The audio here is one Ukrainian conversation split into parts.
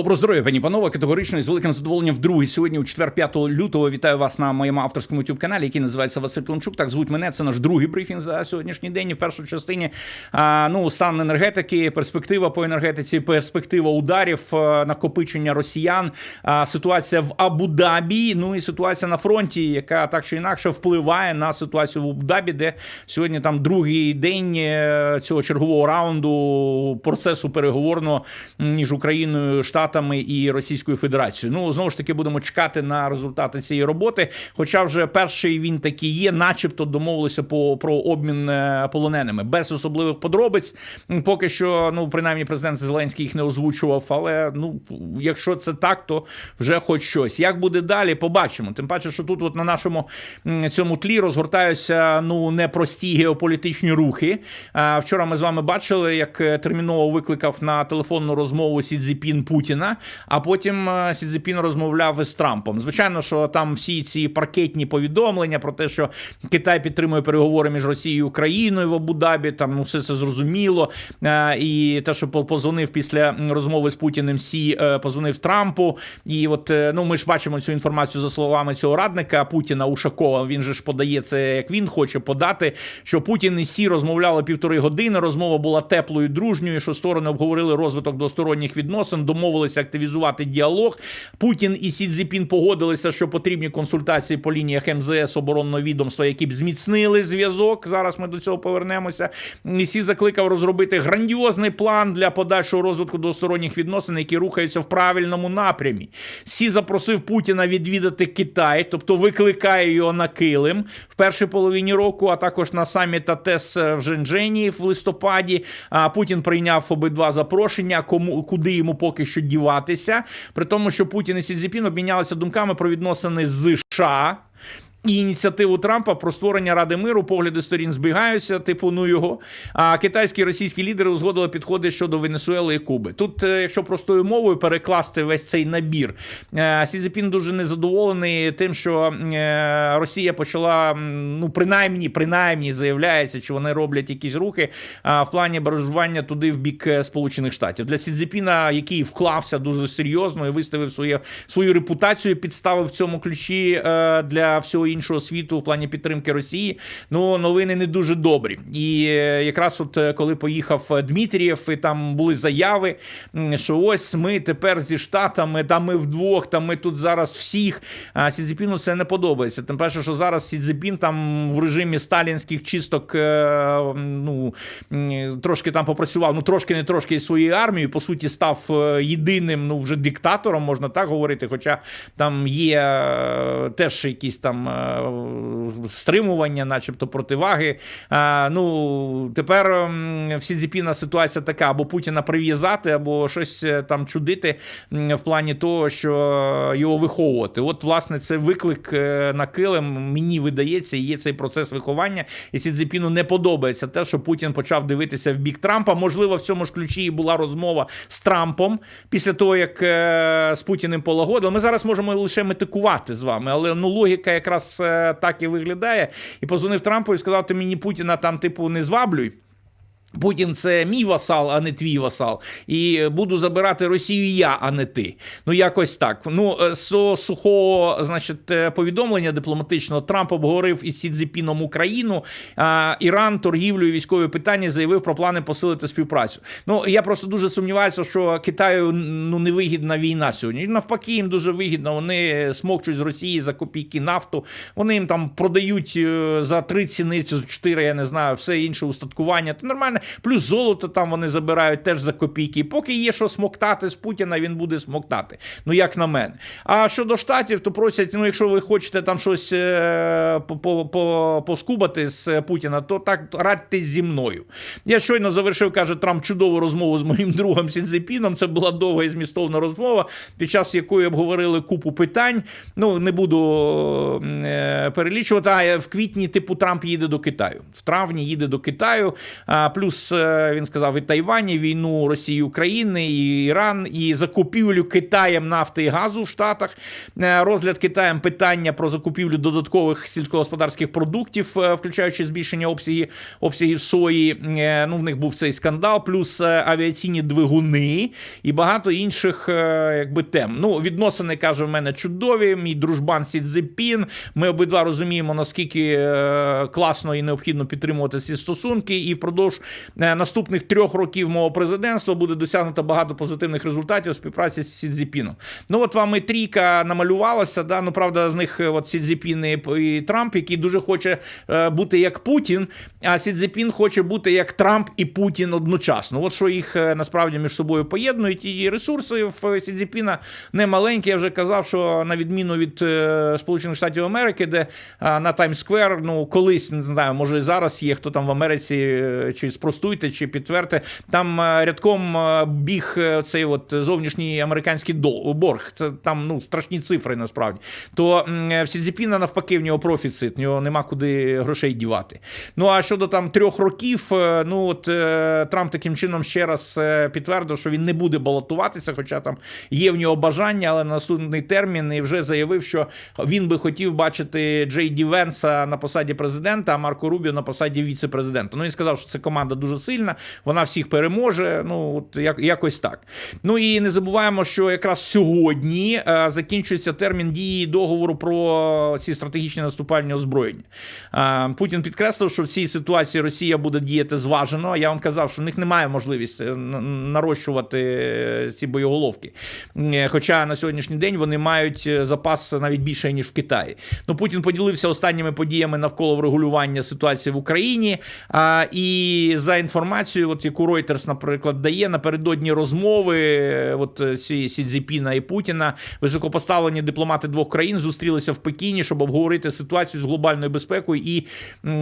Добро здоров'я, пані панове, категорично з великим задоволенням вдруге сьогодні, у четвер 5 лютого, вітаю вас на моєму авторському youtube каналі, який називається Василь Климчук. Так звуть мене. Це наш другий брифінг за сьогоднішній день. І в першій частині ну стан енергетики, перспектива по енергетиці, перспектива ударів, накопичення росіян, ситуація в Абу-Дабі, ну і ситуація на фронті, яка так чи інакше впливає на ситуацію в Абу-Дабі, де сьогодні там другий день е, цього чергового раунду процесу переговорного між Україною, Штатами і Російською Федерацією. Ну знову ж таки будемо чекати на результати цієї роботи. Хоча вже перший він такий є, начебто домовилися по про обмін е, полоненими без особливих подробиць. Поки що, ну принаймні, президент Зеленський їх не озвучував. Але ну, якщо це так, то вже хоч щось. Як буде далі, побачимо. Тим паче, що тут, от на нашому цьому тлі, розгортаються ну непрості геополітичні рухи. А, Вчора ми з вами бачили, як е, терміново викликав на телефонну розмову Сі Цзіпін Путіна, а потім е, Сі Цзіпін розмовляв із Трампом. Звичайно, що там всі ці паркетні повідомлення про те, що Китай підтримує переговори між Росією і Україною в Абу-Дабі, там ну все це зрозуміло. Е, І те, що позвонив після розмови з Путіним, Сі е, позвонив Трампу. І от ну ми ж бачимо цю інформацію за словами цього радника Путіна Ушакова. Він же ж подає це, як він хоче подати, що Путін і Сі розмовляли півтори години. Розмова була теплою, дружньою, що сторони обговорили розвиток двосторонніх відносин, домовилися активізувати діалог. Путін і Сі Цзіпін погодилися, що потрібні консультації по лініях МЗС оборонного відомства, які б зміцнили зв'язок. Зараз ми до цього повернемося. І Сі закликав розробити грандіозний план для подальшого розвитку двосторонніх відносин, які рухаються в правильному напрямі. Сі запросив Путіна відвідати Китай, тобто викликає його на килим в першій половині року, а також на саміт АТЕС в Женджені в листопаді. А Путін прийняв обидва запрошення, кому куди йому поки що діватися. При тому, що Путін і Сідзіпін обмінялися думками про відносини з США. І ініціативу Трампа про створення Ради миру, погляди сторін збігаються, типу ну його. А китайські і російські лідери узгодили підходи щодо Венесуели і Куби. Тут, е, якщо простою мовою перекласти весь цей набір, е, Сі Цзіпін дуже незадоволений тим, що е, Росія почала, ну принаймні, принаймні заявляється, чи вони роблять якісь рухи в плані баражування туди в бік Сполучених Штатів. Для Сі Цзіпіна, який вклався дуже серйозно і виставив своє, свою репутацію, підставив в цьому ключі для всього іншого світу в плані підтримки Росії. Ну новини не дуже добрі. І е, якраз от е, коли поїхав е, Дмитрієв, і там були заяви, що ось ми тепер зі штатами, та ми вдвох, та ми тут зараз всіх. А Сі Цзіпіну це не подобається. Тим паче, що зараз Сі Цзіпін там в режимі сталінських чисток ну трошки там попрацював. Ну трошки не трошки із своєю армією. По суті, став єдиним, ну вже диктатором, можна так говорити. Хоча там є теж якісь там стримування, начебто противаги. А, ну тепер м, в Сі Цзіпіна ситуація така: або Путіна прив'язати, або щось е, там чудити в плані того, що його виховувати. От, власне, це виклик е, на килим. Мені видається, є цей процес виховання. І Сі Цзіпіну не подобається те, що Путін почав дивитися в бік Трампа. Можливо, в цьому ж ключі і була розмова з Трампом після того, як е, з Путіним полагодили. Ми зараз можемо лише метикувати з вами, але ну логіка якраз е, так і виглядає. І позвонив Трампу і сказав: ти мені Путіна там, типу, не зваблюй. Путін це мій васал, а не твій васал. І буду забирати Росію я, а не ти. Ну, якось так. Ну, е, з сухого, значить, е, повідомлення дипломатичного Трамп обговорив із Сі Цзіпіном Україну. А Іран, торгівлю і військові питання заявив про плани посилити співпрацю. Ну, я просто дуже сумніваюся, що Китаю ну невигідна війна сьогодні. Навпаки, їм дуже вигідно. Вони смокчуть з Росії за копійки нафту. Вони їм там продають е, за три ціни, чи чотири, я не знаю, все інше устаткування. Це нормально. Плюс золото там вони забирають теж за копійки. Поки є що смоктати з Путіна, він буде смоктати. Ну, як на мене. А щодо штатів, то просять: ну, якщо ви хочете там щось е, по- по- по- поскубати з Путіна, то так радьтесь зі мною. Я щойно завершив, каже Трамп, чудову розмову з моїм другом Сінзепіном. Це була довга і змістовна розмова, під час якої обговорили купу питань. Ну, не буду е, перелічувати. А в квітні, типу, Трамп їде до Китаю. В травні їде до Китаю. А плюс плюс е, він сказав і Тайвані, війну Росії, України, і Іран, і закупівлю Китаєм нафти і газу в Штатах, е, розгляд Китаєм питання про закупівлю додаткових сільськогосподарських продуктів, е, включаючи збільшення обсягів, обсягів сої. Ну, в них був цей скандал, плюс авіаційні двигуни і багато інших якби тем. Ну, відносини каже в мене чудові. Мій дружбан Сі Цзепін. Ми обидва розуміємо, наскільки класно і необхідно підтримувати ці стосунки. І впродовж наступних трьох років мого президентства буде досягнуто багато позитивних результатів у співпраці з Сі Цзепіном. Ну, от вам і трійка намалювалася. Да? Ну, правда, з них е, от Сі Цзепін і, Трамп, який дуже хоче е, бути як Путін, а Сі Цзепін хоче бути як Трамп і Путін одночасно. От що їх е, насправді між собою поєднують. І ресурси в Сі Цзепіна не маленькі. Я вже казав, що на відміну від е, Сполучених Штатів Америки, де е, на Таймсквер, ну колись не знаю, може і зараз є хто там в Америці, е, чи спростуйте, чи підтвердьте, там е, рядком е, біг е, цей от зовнішній американський борг. Це там ну страшні цифри насправді. То в Сі Цзепіна навпаки в нього профіцит, в нього нема куди грошей дівати. Ну а щодо там трьох років, ну от Трамп таким чином ще раз підтвердив, що він не буде балотуватися, хоча там є в нього бажання, але на наступний термін і вже заявив, що він би хотів бачити Джей Ді Венса на посаді президента, а Марко Рубіо на посаді віце-президента. Ну він сказав, що це команда дуже сильна, вона всіх переможе. Ну от як, якось так. Ну і не забуваємо, що якраз сьогодні е, закінчується термін дії договору про ці стратегічні наступальні озброєння. Е, Путін підкреслив, що в цій ситуації Росія буде діяти зважено. Я вам казав, що в них немає можливості е, нарощувати ці боєголовки. Хоча на сьогоднішній день вони мають запас навіть більше ніж в Китаї. Ну Путін поділився останніми подіями навколо врегулювання ситуації в Україні. І за інформацією, от яку Reuters, наприклад, дає напередодні розмови, е, от е, ці Сі Цзіпіна і Путіна, високопоставлені дипломати двох країн зустрілися в Пекіні, щоб обговорити ситуацію з глобальною безпекою і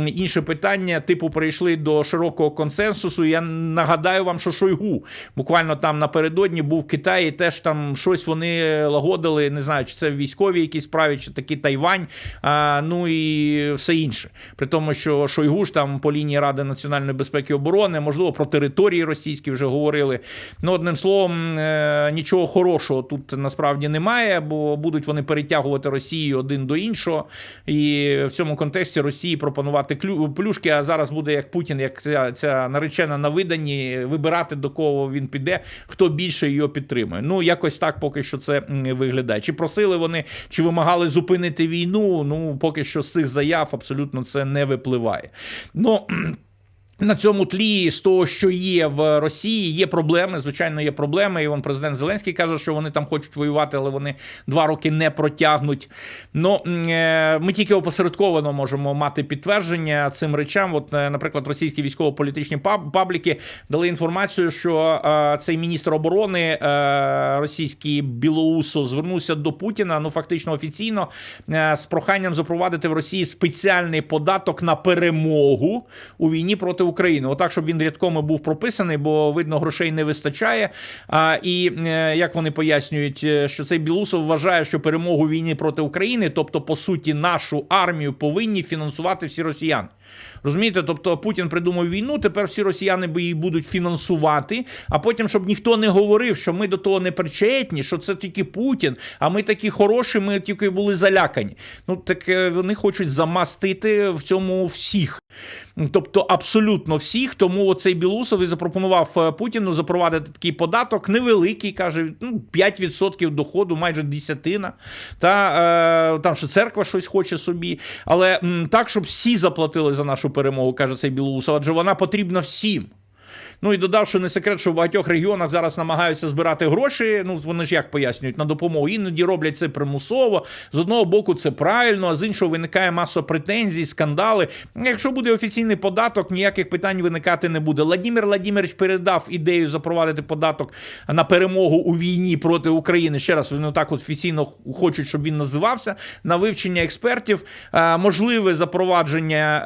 інше питання. Типу, прийшли до широкого консенсусу. Я нагадаю вам, що Шойгу буквально там напередодні був в Китаї, теж там щось вони лагодили. Не знаю, чи це військовій якісь справі, чи таки Тайвань, а, ну і все інше. При тому, що Шойгу ж там по лінії Ради національної безпеки і оборони, можливо, про території російські вже говорили. Ну, одним словом, е, нічого хорошого тут насправді немає, бо будуть вони перетягувати Росію один до іншого. І в цьому контексті Росії пропонувати плюшки. А зараз буде як Путін, як ця, наречена на виданні, вибирати до кого він піде, хто більше його підтримує. Ну якось так поки що це виглядає. Чи просили вони, чи вимагали зупинити війну? Ну поки що з цих заяв абсолютно це не випливає. Ну. На цьому тлі з того, що є в Росії, є проблеми. Звичайно, є проблеми. І вон президент Зеленський каже, що вони там хочуть воювати, але вони два роки не протягнуть. Ну е, ми тільки опосередковано можемо мати підтвердження цим речам. От, е, наприклад, російські військово-політичні пабліки дали інформацію, що е, цей міністр оборони російський Білоусо звернувся до Путіна. Ну фактично офіційно з проханням запровадити в Росії спеціальний податок на перемогу у війні проти України. Отак, щоб він рядком був прописаний, бо видно, грошей не вистачає. А, і е, як вони пояснюють, е, що цей Білусов вважає, що перемогу війни проти України, тобто, по суті, нашу армію повинні фінансувати всі росіяни. Розумієте, тобто Путін придумав війну, тепер всі росіяни її будуть фінансувати, а потім, щоб ніхто не говорив, що ми до того не причетні, що це тільки Путін, а ми такі хороші, ми тільки були залякані. Ну так е, вони хочуть замастити в цьому всіх. Тобто абсолютно всіх, тому оцей Білусов і запропонував е, Путіну запровадити такий податок, невеликий, каже, ну, 5% доходу, майже десятина. Та е, там ще церква щось хоче собі. Але м, так, щоб всі заплатили за нашу перемогу, каже цей Білоусов, адже вона потрібна всім. Ну і додав, що не секрет, що в багатьох регіонах зараз намагаються збирати гроші. Ну вони ж як пояснюють на допомогу. Іноді роблять це примусово. З одного боку, це правильно, а з іншого виникає маса претензій, скандали. Якщо буде офіційний податок, ніяких питань виникати не буде. Владимир Владимирович передав ідею запровадити податок на перемогу у війні проти України. Ще раз вони так офіційно хочуть, щоб він називався на вивчення експертів. Е, Можливе запровадження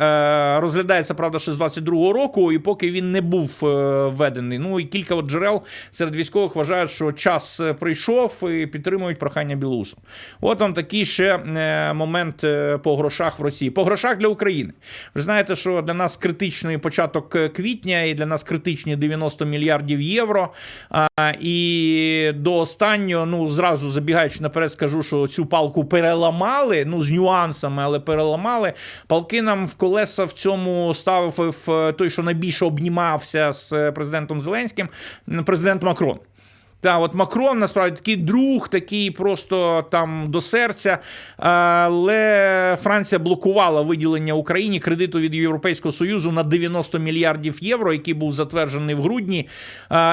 е, розглядається, правда, ще з 22-го року, і поки він не був е, введений. Ну і кілька от джерел серед військових вважають, що час е, прийшов і підтримують прохання білорусам. От вам такий ще е, момент е, по грошах в Росії. По грошах для України. Ви знаєте, що для нас критичний початок квітня, і для нас критичні 90 мільярдів євро. І до останнього, ну зразу забігаючи наперед, скажу, що цю палку переламали, ну з нюансами, але переламали. Палки нам в колеса в цьому ставив той, що найбільше обнімався з е, президентом Зеленським, президент Макрон. Та, от Макрон насправді такий друг, такий просто там до серця. Але Франція блокувала виділення Україні кредиту від Європейського Союзу на 90 мільярдів євро, який був затверджений в грудні.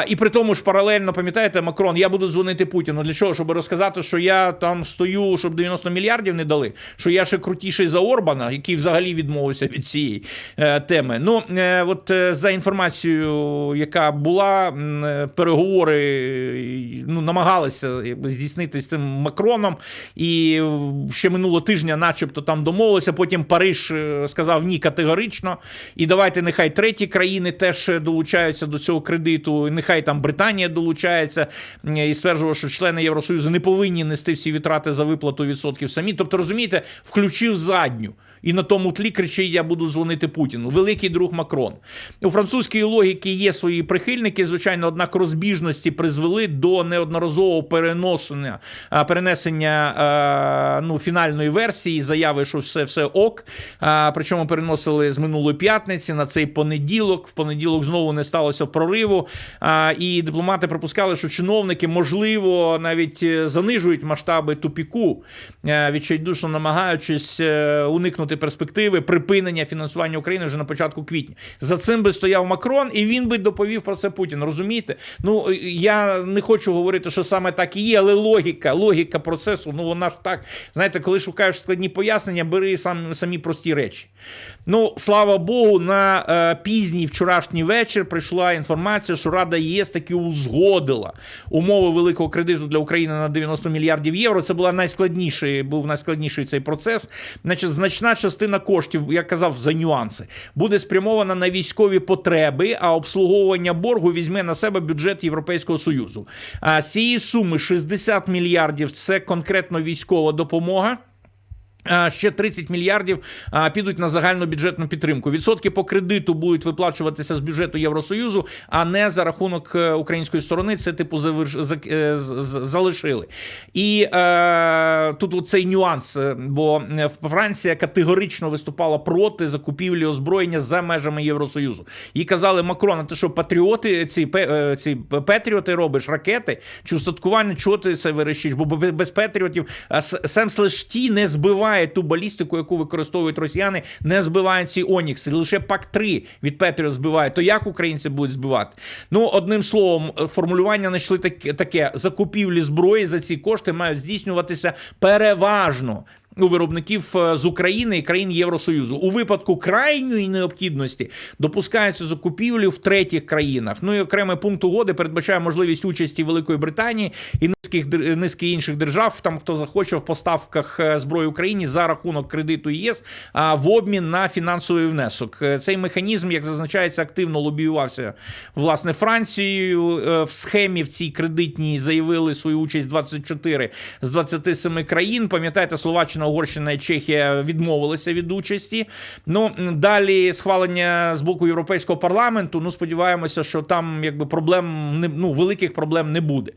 І при тому ж паралельно, пам'ятаєте, Макрон, я буду дзвонити Путіну. Для чого? Щоб розказати, що я там стою, щоб 90 мільярдів не дали, що я ще крутіший за Орбана, який взагалі відмовився від цієї е, теми. Ну, е, от е, за інформацією, яка була, переговори ну, намагалися якби, здійснити з цим Макроном. І ще минулого тижня, начебто, там домовилися. Потім Париж е, сказав ні категорично. І давайте нехай треті країни теж долучаються до цього кредиту. і Нехай там Британія долучається е, і стверджував, що члени Євросоюзу не повинні нести всі витрати за виплату відсотків самі. Тобто, розумієте, включив задню. І на тому тлі кричить: я буду дзвонити Путіну. Великий друг Макрон. У французькій логіки є свої прихильники. Звичайно, однак розбіжності призвели до неодноразового переносення перенесення ну, фінальної версії, заяви, що все все ок. Причому переносили з минулої п'ятниці на цей понеділок. В понеділок знову не сталося прориву. І дипломати припускали, що чиновники, можливо, навіть е, занижують масштаби тупіку, е, відчайдушно намагаючись е, уникнути перспективи припинення фінансування України вже на початку квітня. За цим би стояв Макрон, і він би доповів про це Путін. Розумієте? Ну я не хочу говорити, що саме так і є, але логіка, логіка процесу, ну вона ж так. Знаєте, коли шукаєш складні пояснення, бери сам, самі прості речі. Ну, слава Богу, на е, пізній вчорашній вечір прийшла інформація, що Рада ЄС таки узгодила умови великого кредиту для України на 90 мільярдів євро. Це була найскладніший, був найскладніший цей процес. Значить, значна частина коштів, я казав, за нюанси, буде спрямована на військові потреби, а обслуговування боргу візьме на себе бюджет Європейського Союзу. А з цієї суми 60 мільярдів це конкретно військова допомога. Ще 30 мільярдів підуть на загальну бюджетну підтримку. Відсотки по кредиту будуть виплачуватися з бюджету Євросоюзу, а не за рахунок е, української сторони. Це типу е, залишили. І е, тут цей нюанс, е, бо Франція категорично виступала проти закупівлі озброєння за межами Євросоюзу. І казали Макрон, а ти що патріоти, ці, ці петріоти робиш, ракети чи устаткування, чого ти це вирішиш? Бо бе- без петріотів а, С- не збиває ту балістику, яку використовують росіяни, не збиває ці Онікси. Лише ПАК-3 від Петріот збиває. То як українці будуть збивати? Ну, одним словом, формулювання знайшли таке, таке: закупівлі зброї за ці кошти мають здійснюватися переважно. У виробників е, з України і країн Євросоюзу у випадку крайньої необхідності допускаються закупівлі в третіх країнах. Ну і окремий пункт угоди передбачає можливість участі Великої Британії і низьких низки інших держав, там хто захоче в поставках е, зброї Україні за рахунок кредиту ЄС в обмін на фінансовий внесок. Е, Цей механізм, як зазначається, активно лобіювався власне Францією. Е, В схемі в цій кредитній заявили свою участь 24 з 27 країн. Пам'ятаєте, Словаччина, Угорщина і Чехія відмовилися від участі. Ну далі схвалення з боку Європейського парламенту. Ну сподіваємося, що там якби проблем не ну великих проблем не буде.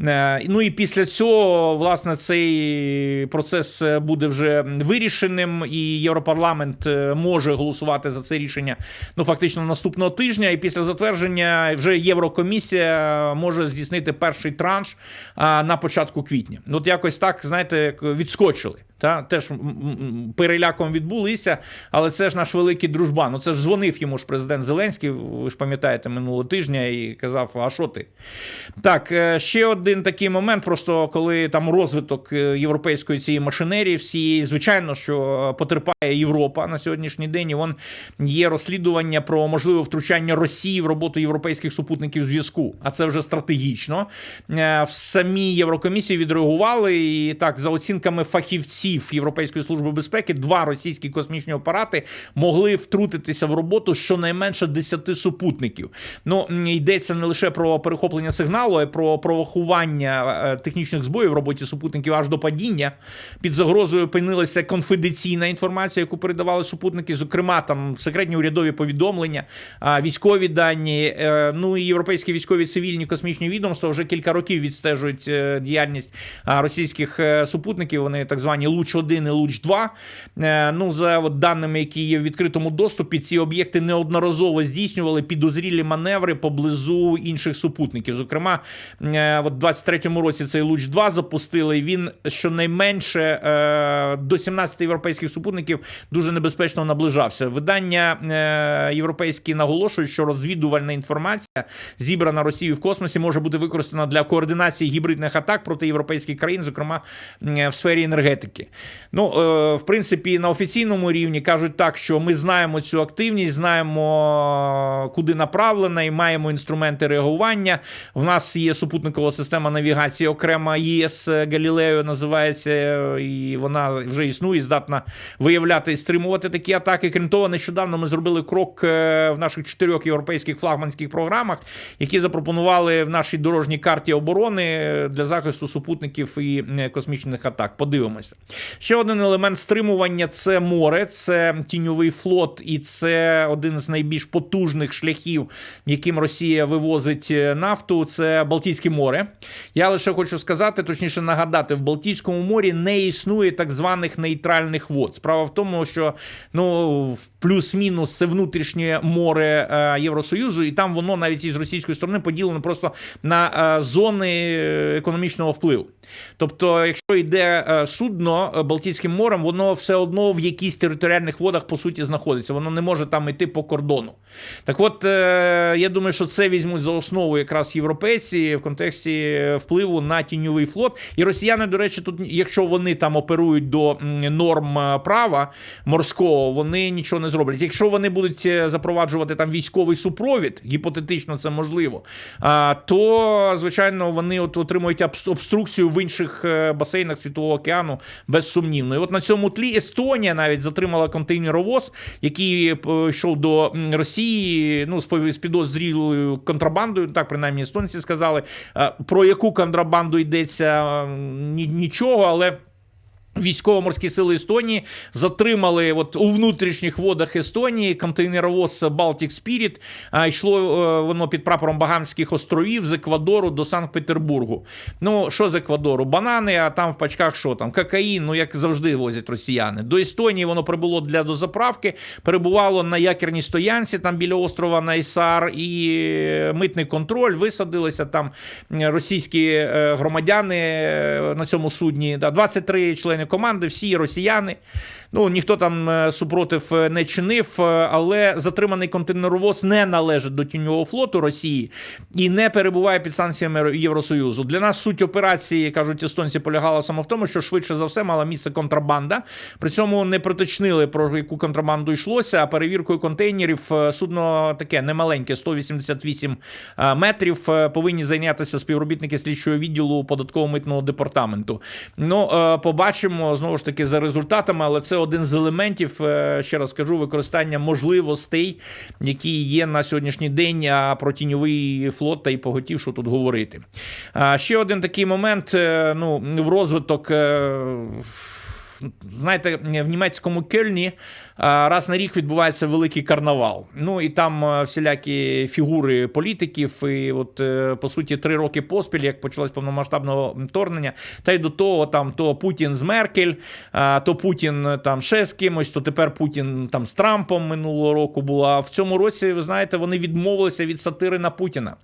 Е, Ну і після цього, власне, цей процес е, буде вже вирішеним, і Європарламент е, може голосувати за це рішення ну фактично наступного тижня. І після затвердження вже Єврокомісія може здійснити перший транш на початку квітня. От якось так, знаєте, відскочили. Та теж переляком відбулися, але це ж наш великий дружбан. Ну це ж дзвонив йому ж президент Зеленський. Ви ж пам'ятаєте минулого тижня і казав: А що ти? Так, е, ще один такий момент. Просто коли там розвиток е, європейської цієї машинерії, всієї, звичайно, що потерпає Європа на сьогоднішній день. І вон є розслідування про можливе втручання Росії в роботу європейських супутників зв'язку. А це вже стратегічно. Е, В самій Єврокомісії відреагували і так за оцінками фахівців. Слів Європейської служби безпеки, два російські космічні апарати могли втрутитися в роботу щонайменше 10 супутників. Ну йдеться не лише про перехоплення сигналу, а й про провокування е, технічних збоїв в роботі супутників аж до падіння. Під загрозою опинилася конфіденційна інформація, яку передавали супутники, зокрема там секретні урядові повідомлення, військові дані. е, Ну і європейські військові цивільні космічні відомства вже кілька років відстежують е, діяльність російських е, супутників. Вони так звані Луч 1 і Луч 2 Е, Ну за от даними, які є в відкритому доступі, ці об'єкти неодноразово здійснювали підозрілі маневри поблизу інших супутників. Зокрема, е, от в 23-му році цей Луч 2 запустили. і Він щонайменше е, до 17 європейських супутників дуже небезпечно наближався. Видання європейські наголошують, що розвідувальна інформація, зібрана Росією в космосі, може бути використана для координації гібридних атак проти європейських країн, зокрема в сфері енергетики. Ну, е, в принципі, на офіційному рівні кажуть так, що ми знаємо цю активність, знаємо, куди направлена, і маємо інструменти реагування. В нас є супутникова система навігації, окрема ЄС Галілео називається, і вона вже існує, здатна виявляти і стримувати такі атаки. Крім того, нещодавно ми зробили крок е, в наших чотирьох європейських флагманських програмах, які запропонували в нашій дорожній карті оборони для захисту супутників і е, космічних атак. Подивимося. Ще один елемент стримування це море, це тіньовий флот, і це один з найбільш потужних шляхів, яким Росія вивозить е, нафту. Це Балтійське море. Я лише хочу сказати, точніше нагадати, в Балтійському морі не існує так званих нейтральних вод. Справа в тому, що ну плюс-мінус це внутрішнє море е, Євросоюзу, і там воно навіть із російської сторони поділено просто на е, зони економічного впливу. Тобто, якщо йде судно е, Балтійським морем, воно все одно в якійсь територіальних водах по суті знаходиться. Воно не може там йти по кордону. Так от, е, я думаю, що це візьмуть за основу якраз європейці в контексті впливу на тіньовий флот. І росіяни, до речі, тут, якщо вони там оперують до норм е, права морського, вони нічого не зроблять. Якщо вони будуть е, запроваджувати там військовий супровід, гіпотетично це можливо, то звичайно вони от отримують обструкцію в інших е, басейнах Світового океану безсумнівно. І от на цьому тлі Естонія навіть затримала контейнеровоз, який е, йшов до Росії. Ну з підозрілою контрабандою, так принаймні естонці сказали. Е, Про яку контрабанду йдеться нічого, але. Військово-морські сили Естонії затримали от у внутрішніх водах Естонії контейнеровоз Baltic Spirit. Йшло е, воно під прапором Багамських островів з Еквадору до Санкт-Петербургу. Ну що з Еквадору? Банани, а там в пачках що там? Кокаїн, ну як завжди возять росіяни. До Естонії воно прибуло для дозаправки, перебувало на якірній стоянці там біля острова Найсар, і е, митний контроль висадилися там е, російські громадяни на цьому судні. Да, 23 члени команди, всі росіяни. Ну ніхто там е, супротив е, не чинив, е, але затриманий контейнеровоз не належить до тіньового флоту Росії і не перебуває під санкціями Євросоюзу. Для нас суть операції, кажуть естонці, полягала саме в тому, що швидше за все мала місце контрабанда. При цьому не проточнили про яку контрабанду йшлося. А перевіркою контейнерів судно таке немаленьке, 188 е, метрів. Повинні зайнятися співробітники слідчого відділу податково-митного департаменту. Ну, побачимо знову ж таки за результатами, але це один з елементів, е, ще раз кажу, використання можливостей, які є на сьогоднішній день. Про тіньовий флот та й поготів, що тут говорити. А ще один такий момент: е, ну, в розвиток. Е, Знаєте, в німецькому Кельні раз на рік відбувається великий карнавал. Ну і там всілякі фігури політиків. І от е, по суті три роки поспіль, як почалось повномасштабне вторгнення, та й до того там то Путін з Меркель, то Путін е, там ще з кимось, то тепер Путін там з Трампом минулого року була. В цьому році, ви знаєте, вони відмовилися від сатири на Путіна.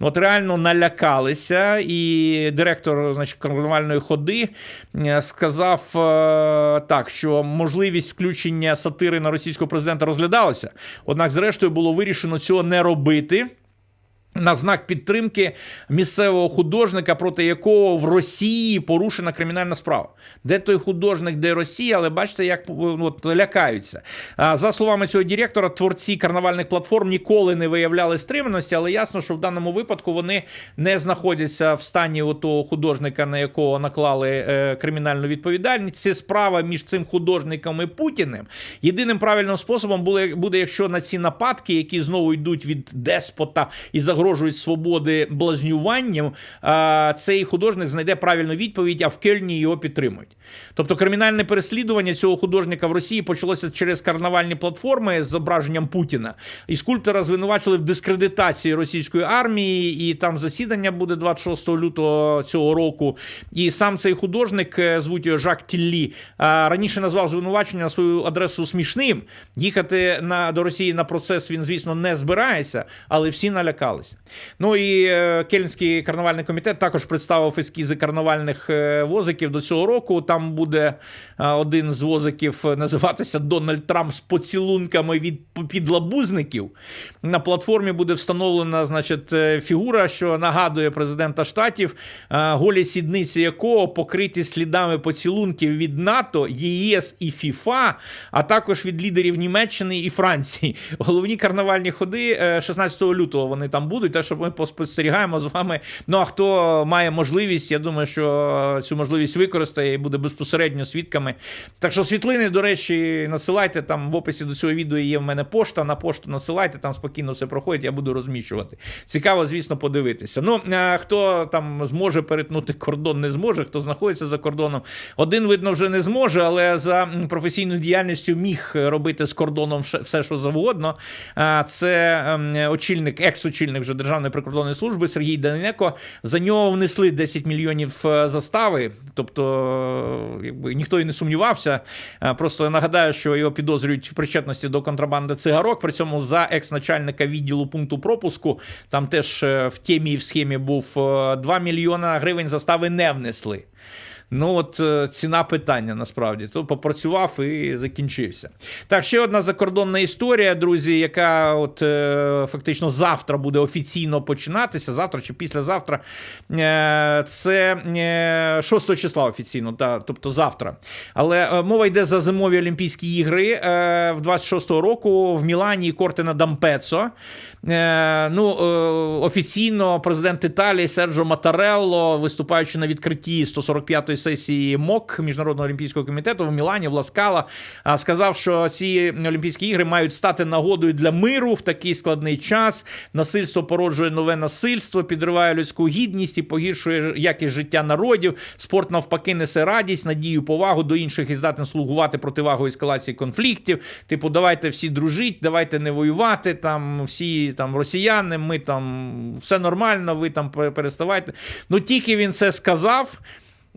Ну, От реально налякалися, і директор значить, карнавальної ходи е, сказав е, так, що можливість включення сатири на російського президента розглядалася. Однак, зрештою, було вирішено цього не робити. На знак підтримки місцевого художника, проти якого в Росії порушена кримінальна справа. Де той художник, де Росія, але бачите, як ну, от, лякаються. За словами цього директора, творці карнавальних платформ ніколи не виявляли стриманості, але ясно, що в даному випадку вони не знаходяться в стані того художника, на якого наклали е, кримінальну відповідальність. Це справа між цим художником і Путіним. Єдиним правильним способом буде, якщо на ці нападки, які знову йдуть від деспота і загрожують свободи блазнюванням, цей художник знайде правильну відповідь, а в Кельні його підтримують. Тобто кримінальне переслідування цього художника в Росії почалося через карнавальні платформи з зображенням Путіна. І скульптора звинувачили в дискредитації російської армії, і там засідання буде 26 лютого цього року. І сам цей художник, е, звуть його Жак Тіллі, раніше назвав звинувачення на свою адресу смішним. Їхати на, до Росії на процес він, звісно, не збирається, але всі налякалися. Ну і е, Кельнський карнавальний комітет також представив ескізи карнавальних е, возиків до цього року. Там буде е, один з возиків називатися Дональд Трамп з поцілунками від підлабузників. На платформі буде встановлена, значить, фігура, що нагадує президента штатів, голі сідниці якого покриті слідами поцілунків від НАТО, ЄС і ФІФА, а також від лідерів Німеччини і Франції. Головні карнавальні ходи е, 16 лютого вони там будуть. Так що ми поспостерігаємо з вами. Ну а хто має можливість, я думаю, що цю можливість використає і буде безпосередньо свідками. Так що світлини, до речі, насилайте там в описі до цього відео є в мене пошта. На пошту насилайте, там спокійно все проходить, я буду розміщувати. Цікаво, звісно, подивитися. Ну, а хто там зможе перетнути кордон, не зможе, хто знаходиться за кордоном. Один, видно, вже не зможе, але за професійною діяльністю міг робити з кордоном все, що завгодно. А, Це ем, очільник, екс-очільник вже Державної прикордонної служби Сергій Даненко. За нього внесли 10 мільйонів е, застави. Тобто, якби ніхто і не сумнівався. Е, Просто нагадаю, що його підозрюють в причетності до контрабанди цигарок. При цьому за екс-начальника відділу пункту пропуску там теж е, в темі і в схемі був е, 2 мільйона гривень застави не внесли. Ну, от е, ціна питання насправді. То попрацював і закінчився. Так, ще одна закордонна історія, друзі, яка от е, фактично завтра буде офіційно починатися. Завтра чи післязавтра. Е, це е, 6 числа офіційно, та, тобто завтра. Але мова йде за зимові Олімпійські ігри в 26-го року в Мілані Кортина Дампецо. Ну, офіційно президент Італії Серджо Матарелло, виступаючи на відкритті 145-ї сесії МОК Міжнародного олімпійського комітету в Мілані в Ласкала, сказав, що ці Олімпійські ігри мають стати нагодою для миру в такий складний час. Насильство породжує нове насильство, підриває людську гідність і погіршує якість життя народів. Спорт навпаки несе радість, надію, повагу до інших і здатен слугувати противагу ескалації конфліктів. Типу, давайте всі дружіть, давайте не воювати. Там всі там росіяни, ми там все нормально, ви там переставайте. Ну тільки він це сказав.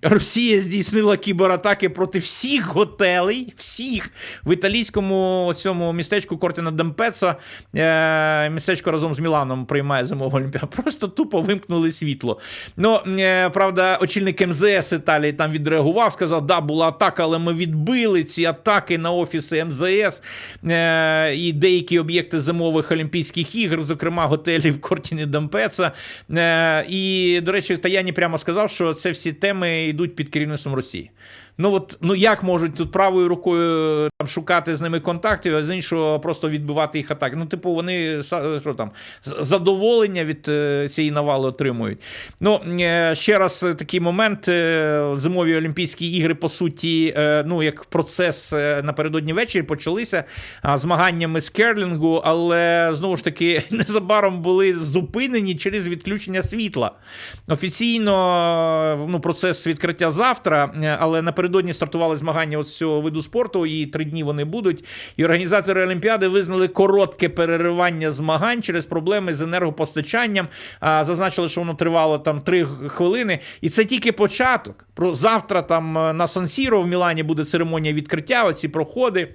Росія здійснила кібератаки проти всіх готелей, всіх в італійському цьому містечку Кортіна Демпецо. Е, містечко разом з Міланом приймає зимову олімпіаду. Просто тупо вимкнули світло. Ну, е, правда, очільник МЗС Італії там відреагував, сказав, да, була атака, але ми відбили ці атаки на офіси МЗС е, і деякі об'єкти зимових Олімпійських ігор, зокрема готелі в Кортіні Демпецо. Е, і, до речі, Таяні прямо сказав, що це всі теми йдуть під керівництвом Росії. Ну от ну як можуть тут правою рукою там шукати з ними контактів, а з іншого просто відбивати їх атаки. Ну, типу, вони що там задоволення від е, цієї навали отримують. Ну е, ще раз такий момент: е, зимові Олімпійські ігри, по суті, е, ну як процес е, напередодні ввечері почалися змаганнями з керлінгу, але знову ж таки незабаром були зупинені через відключення світла. Офіційно ну, процес відкриття завтра, е, але напередодні стартували змагання з цього виду спорту, і три дні вони будуть. І організатори Олімпіади визнали коротке переривання змагань через проблеми з енергопостачанням. А, Зазначили, що воно тривало там три хвилини. І це тільки початок. Про завтра там на Сан-Сіро в Мілані буде церемонія відкриття. Оці проходи.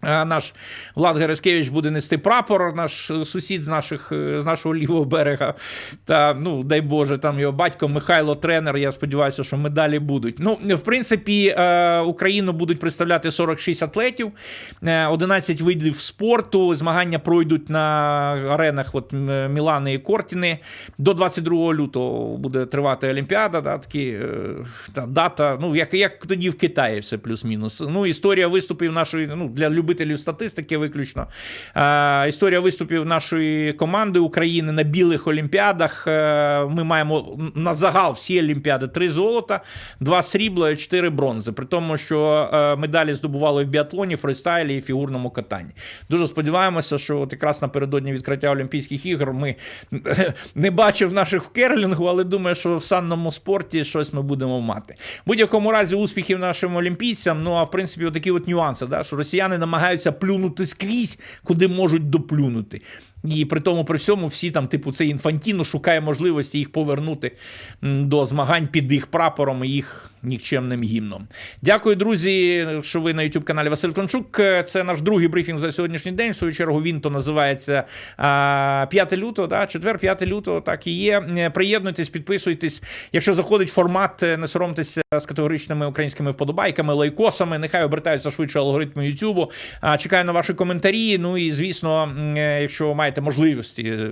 А Наш Влад Гераскевич буде нести прапор, наш е, сусід з наших е, з нашого лівого берега. Та ну дай Боже, там його батько Михайло тренер. Я сподіваюся, що медалі будуть. Ну, в принципі, е, Україну будуть представляти 46 атлетів, е, 11 видів спорту. Змагання пройдуть на аренах от, Мілани і Кортіни. До 22 лютого буде тривати Олімпіада. Да, такі, е, та, дата. Ну, як, як тоді в Китаї, все плюс-мінус. Ну, історія виступів нашої ну, для любителів статистики, виключно. Е, історія виступів нашої команди України на білих олімпіадах. Е, ми маємо на загал всі олімпіади: три золота, два срібла чотири бронзи. При тому, що е, медалі здобували в біатлоні, фристайлі і фігурному катанні. Дуже сподіваємося, що от якраз напередодні відкриття Олімпійських ігор ми не бачив наших в керлінгу, але думаю, що в санному спорті щось ми будемо мати. В будь-якому разі успіхів нашим олімпійцям. Ну а в принципі, такі от нюанси, да, що росіяни намагаються плюнути скрізь, куди можуть доплюнути. І при тому, при всьому, всі там, типу, це інфантіно шукає можливості їх повернути до змагань під їх прапором їх нікчемним гімном. Дякую, друзі, що ви на youtube каналі Василь Клончук. Це наш другий брифінг за сьогоднішній день. В свою чергу він то називається 5 лютого, да, четвер, 5 лютого, так і є. Е, Приєднуйтесь, підписуйтесь. Якщо заходить формат, е, не соромтеся з категоричними українськими вподобайками, лайкосами. Нехай обертаються швидше алгоритми Ютубу. Чекаю на ваші коментарі. Ну і звісно, е, якщо маєте можливості, е,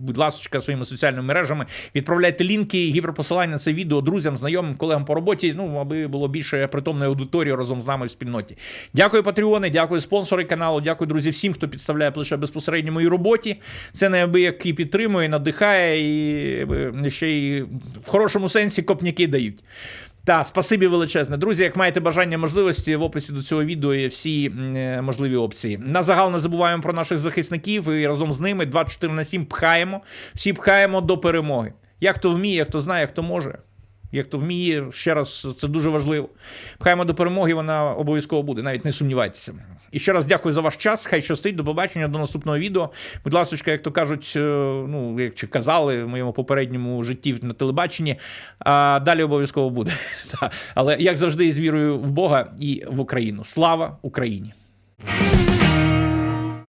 будь ласка, своїми соціальними мережами відправляйте лінки, гіперпосилання на це відео друзям, знайомим, колегам по роботі. Ну аби було більше притомної аудиторії разом з нами в спільноті. Дякую, патреони, дякую спонсори каналу. Дякую, друзі, всім, хто підставляє плече безпосередньо моїй роботі. Це неабияк і підтримує, надихає і е, ще й в хорошому сенсі копняки дають. Та, спасибі величезне. Друзі, як маєте бажання можливості, в описі до цього відео є всі е, можливі опції. На загал не забуваємо про наших захисників і разом з ними 24 на 7 пхаємо, всі пхаємо до перемоги. Як хто вміє, як хто знає, як хто може. Як хто вміє, ще раз це дуже важливо. Пхаємо до перемоги, вона обов'язково буде, навіть не сумнівайтеся. І ще раз дякую за ваш час. Хай щастить, до побачення, до наступного відео. Будь ласка, як то кажуть, е, ну як чи казали в моєму попередньому житті на телебаченні, а далі обов'язково буде. Але як завжди, з вірою в Бога і в Україну. Слава Україні!